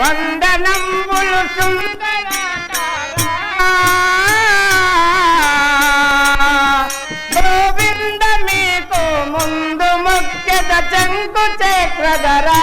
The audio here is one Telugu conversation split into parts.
వందనములు సుందర గోవింద ముందు ముఖ్యత చంకు చక్రధరా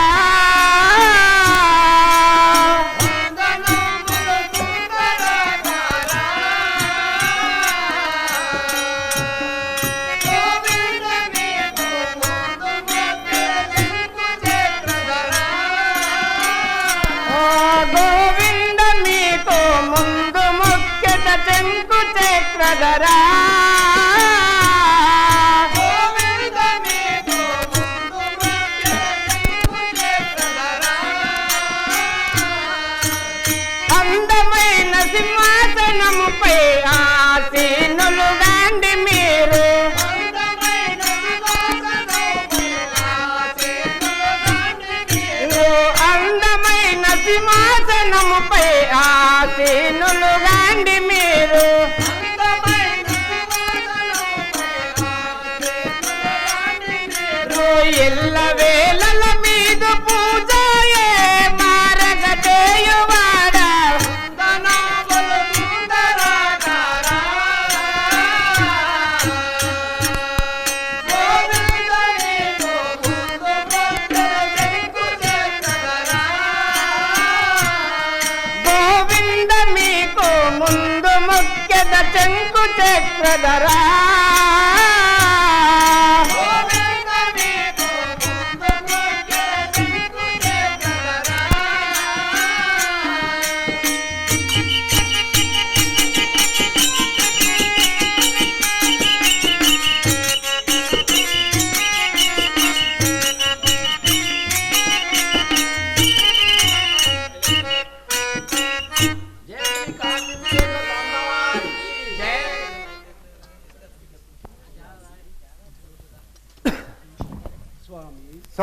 da da da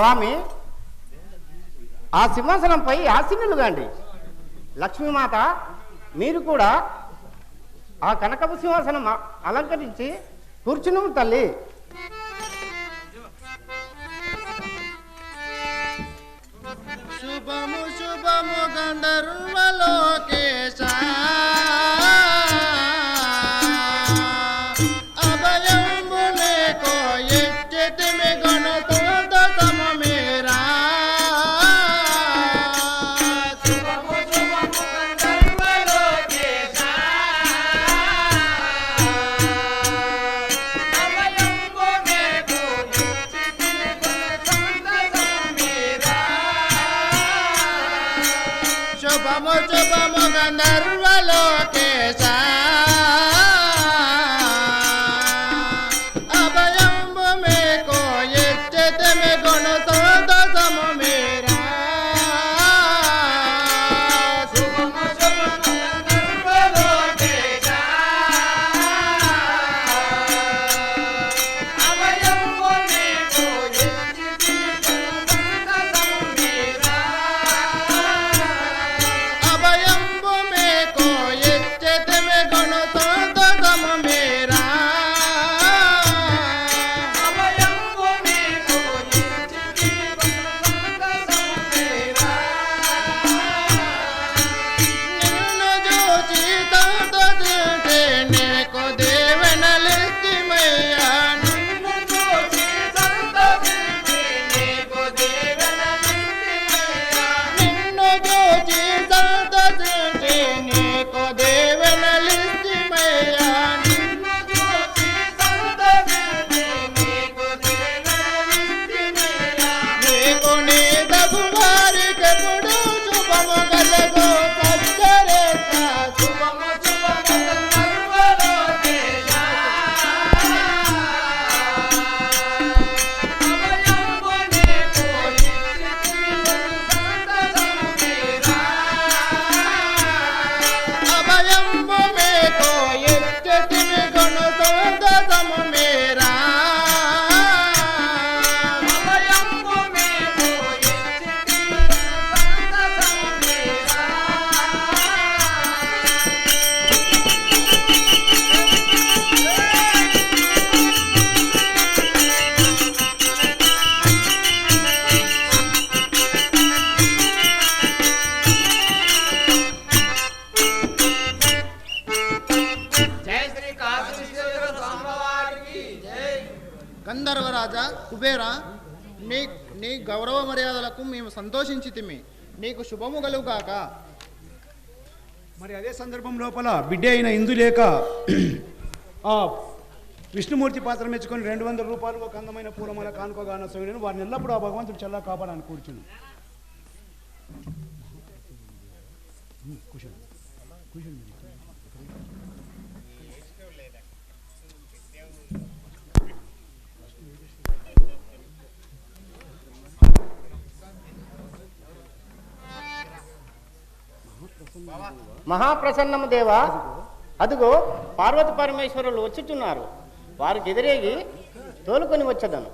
స్వామి ఆ సింహాసనంపై ఆసీనులు కాండి. లక్ష్మీమాత మీరు కూడా ఆ కనకపు సింహాసనం అలంకరించి కూర్చుని తల్లి. శుభము శుభము గండరువలోకి గంధర్వరాజా కుబేరా నీ నీ గౌరవ మర్యాదలకు మేము సంతోషించి తిమ్మి నీకు శుభము కలుగుగాక. మరి అదే సందర్భం లోపల బిడ్డ అయిన ఇందులేక ఆ విష్ణుమూర్తి పాత్ర మెచ్చుకొని రెండు వందల రూపాయలు ఒక అందమైన పూలమాల కానుకోగాన సోగిన వారిని ఎల్లప్పుడూ ఆ భగవంతుడు చల్లా కాపాడాలని కూర్చుని. కూర్చోండి. కూర్చోండి. మహాప్రసన్నము దేవా. అదుగో పార్వతి పరమేశ్వరులు వచ్చుచున్నారు. వారికి ఎదురేగి తోలుకొని వచ్చదను.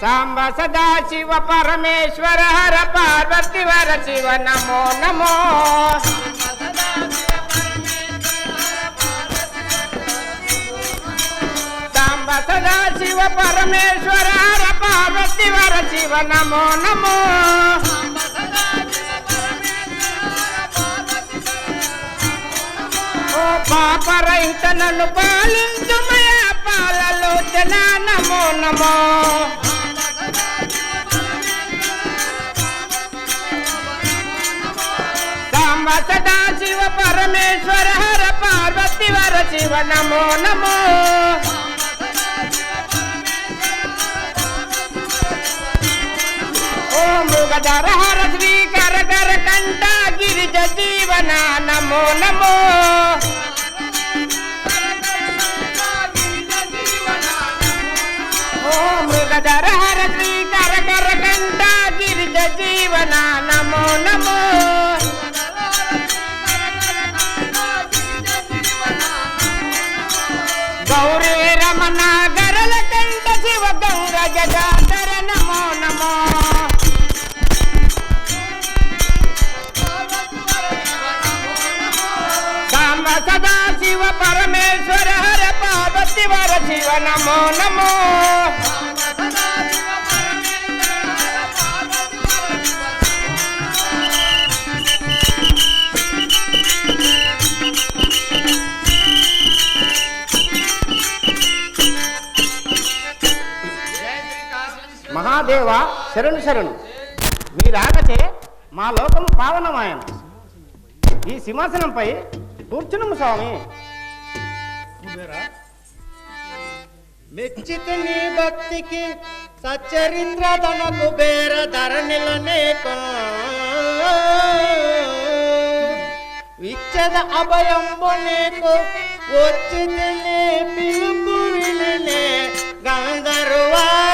సాంబ సదాశివ పరమేశ్వర హర పార్వతి వర శివ నమో నమో. శివ పరమేశ్వర పార్వతి వర శివ నమో నమో. ఓ పాపరహిత నన్ను పాలించుమయా పాలలోచన నమో నమో. సాంబ సదా శివ పరమేశ్వర హర పార్వతి వర శివ నమో నమో. ఓ మృగధర హర శ్రీకర కర కంఠ గిరిజ జీవన నమో నమో నమో నమో. మహాదేవ శరణు శరణు. మీ రాకచే మా లోకము పావనమాయను. ఈ సింహాసనంపై కూర్చున్నము స్వామి. మెచ్చితి భక్తికి సచ్చరిత్ర తనకు బేర ధరణిలనేకో విచ్చద అభయంబు నీకు వచ్చి పిలుపు విననే గంధర్వరాజా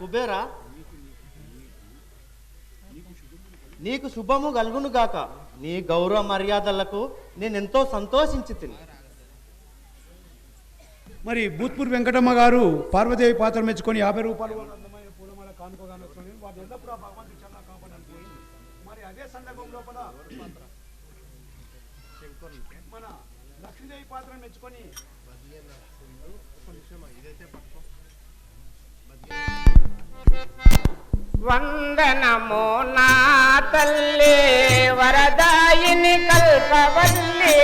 కుబేరా నీకు శుభము కలుగును గాక. నీ గౌరవ మర్యాదలకు నేను ఎంతో సంతోషించి తిని. మరి భూత్పూర్ వెంకటమ్మ గారు పార్వదేవి పాత్ర మెచ్చుకొని యాభై రూపాయలు అందమైన పూలమాల కానుకగా వందనము నా తల్లి వరదాయిని కల్పవల్లి.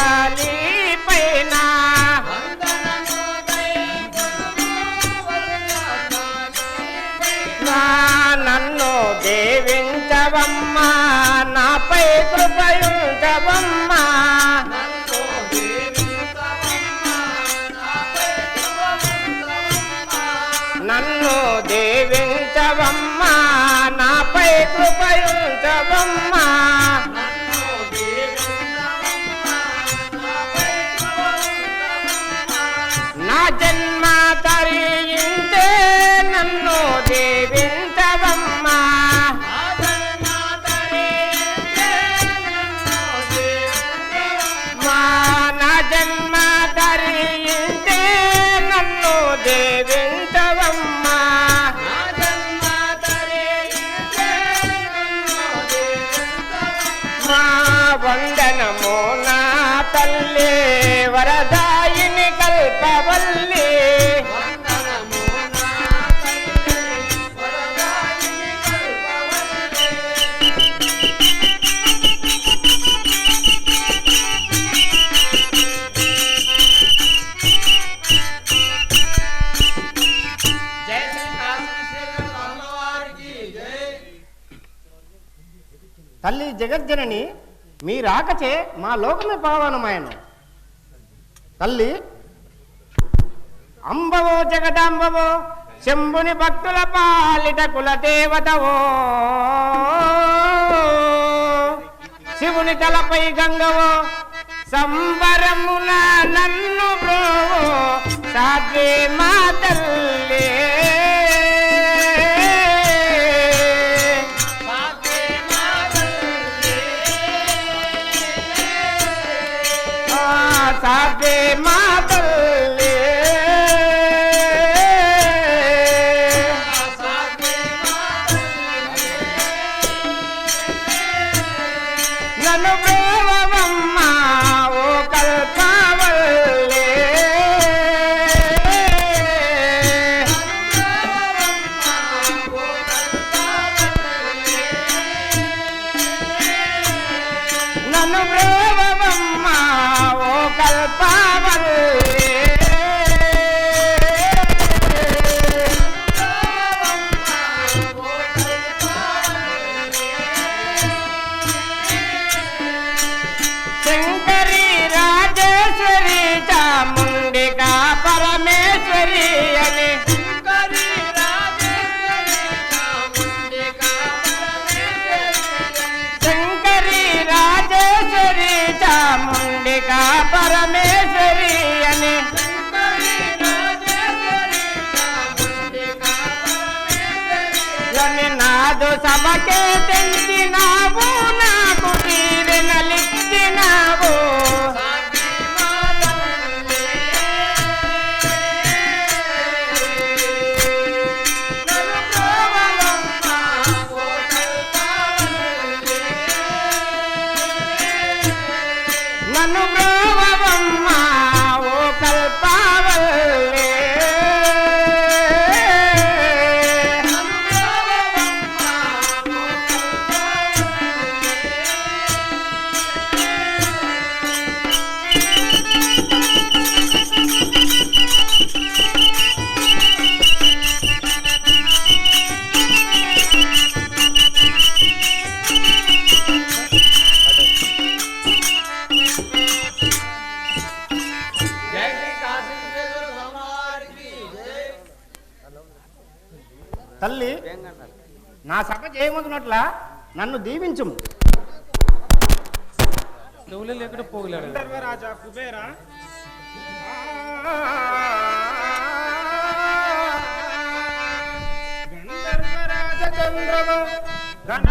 i Ali. జగజ్జనని మీ రాకచే మా లోకమే పావనమాయను. తల్లి అంబవో జగదాంబవో శంభుని భక్తుల పాలిట కుల దేవతవో శివుని తలపై గంగవో సంబరమున నన్ను బ్రోవో. సాధ్వే మా తల్లే. శంకరి రాజేశ్వరి చాముండిగా పరమేశ్వరి అని. శంకరి రాజేశ్వరి చాముండిగా పరమేశ్వరి అని. నాదు సభకే దీవించుము. చెవులలో రాజా కుబేరా. గంధర్వరాజ చంద్రమ. గణ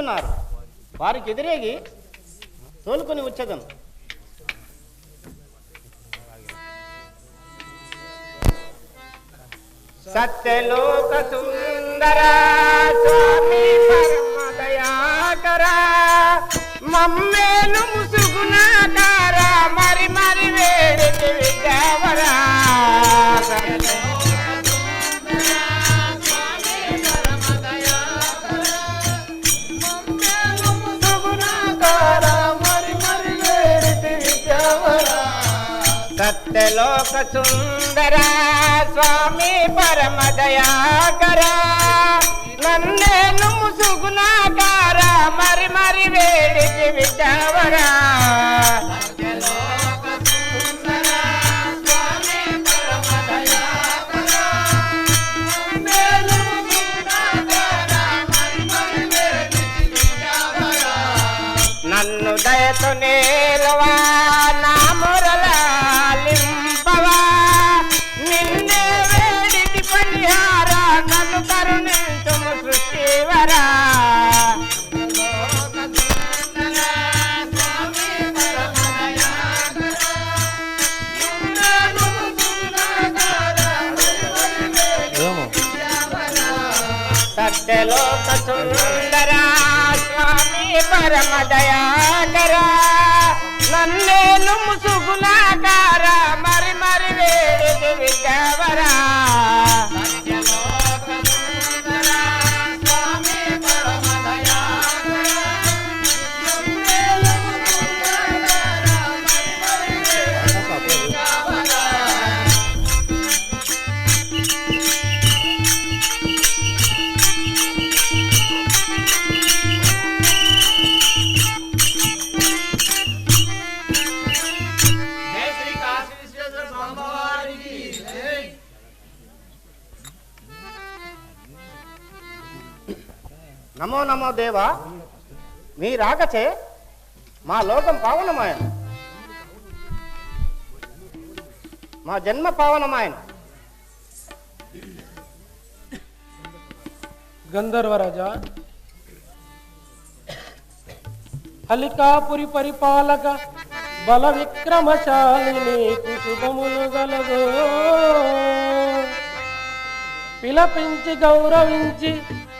దుఃఖిస్తున్నారు వారికి ఎదిరేగి తోలుకొని వచ్చేదను సత్యలోక సుందరా స్వామి దయాకరా మరి మరి వేడి విద్యావరా. అష్టలోక సుందర స్వామి పరమ దయాకరా నన్నేను ముసుగునాకారా మరి మరి వేడికి విచవరా దేవా మీ రాకచే మా లోకం పావనమాయన. మా జన్మ పావనమాయన. గంధర్వరాజా హలికాపురి పరిపాలక బల విక్రమశాలిని నీకు శుభములు గలదు. పిలపించి గౌరవించి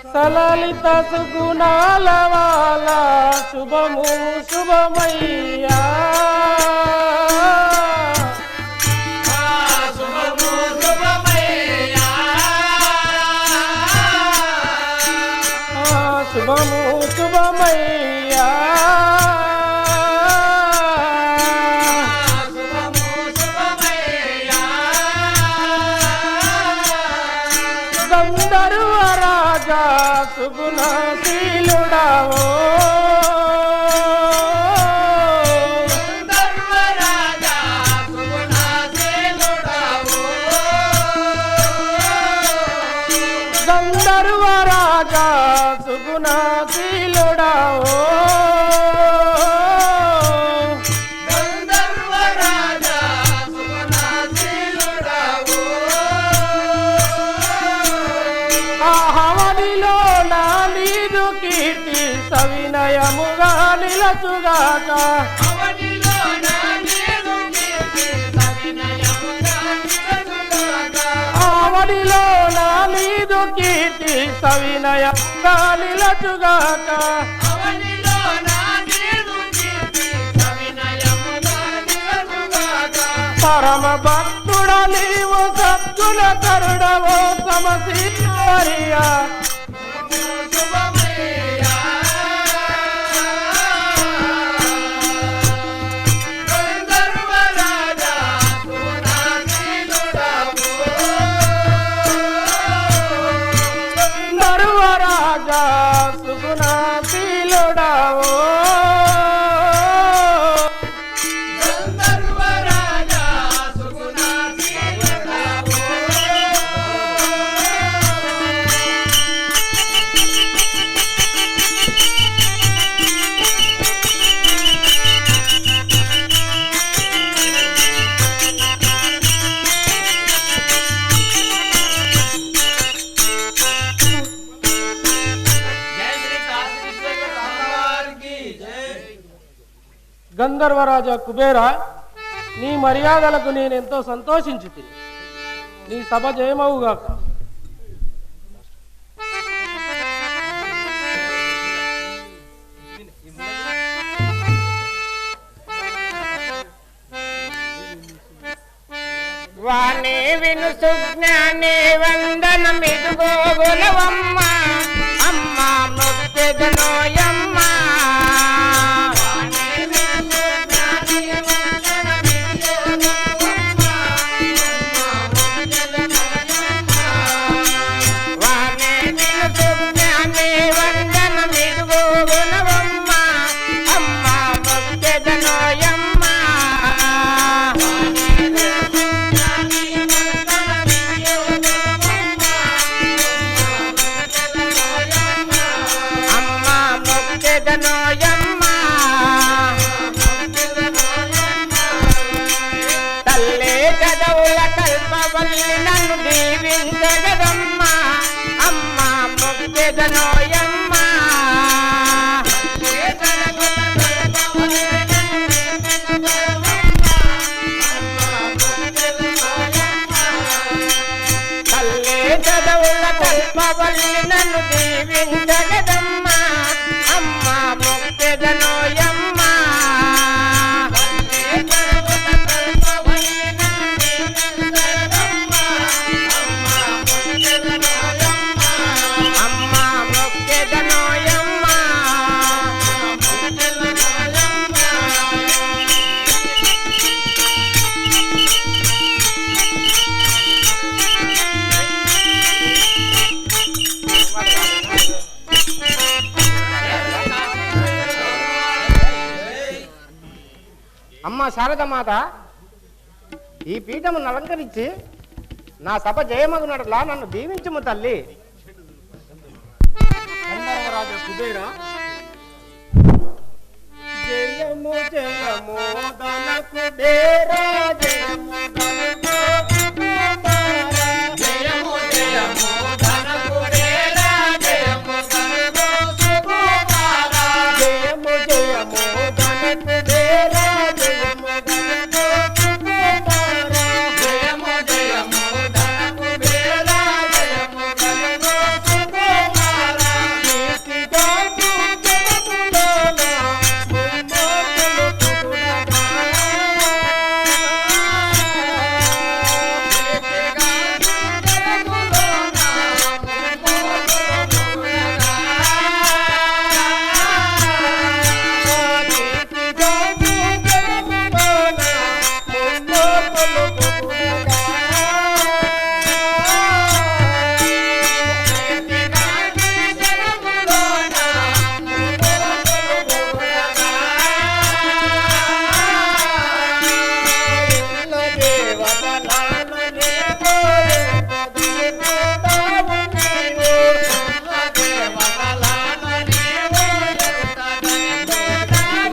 సలలిత సుగుణాల వాల. శుభము శుభమయ్యా. గంధర్వ రాజా సుగుణశీలుడావో. ఆహవనిలో నా నీదు కీర్తి సవినయముగా నిలచుగాక. నీదు కీర్తి సవినయముగా నిలచుగాక పరమ భక్తుడ నీవు సద్గుణ కరుడవో సమశీరియా గంధర్వరాజా కుబేర నీ మర్యాదలకు నేనెంతో సంతోషించి నీ సభ జయమవుగాక. వాణి విను సుజ్ఞాని వందనమిదుగో గులవమ్మ అమ్మ మొక్కెదనోయమ్మ మా శారదమాత ఈ పీఠమును అలంకరించి నా సభ జయమగునట్లా నన్ను దీవించము తల్లి. జయము జయము దన కుబేరా జయము దన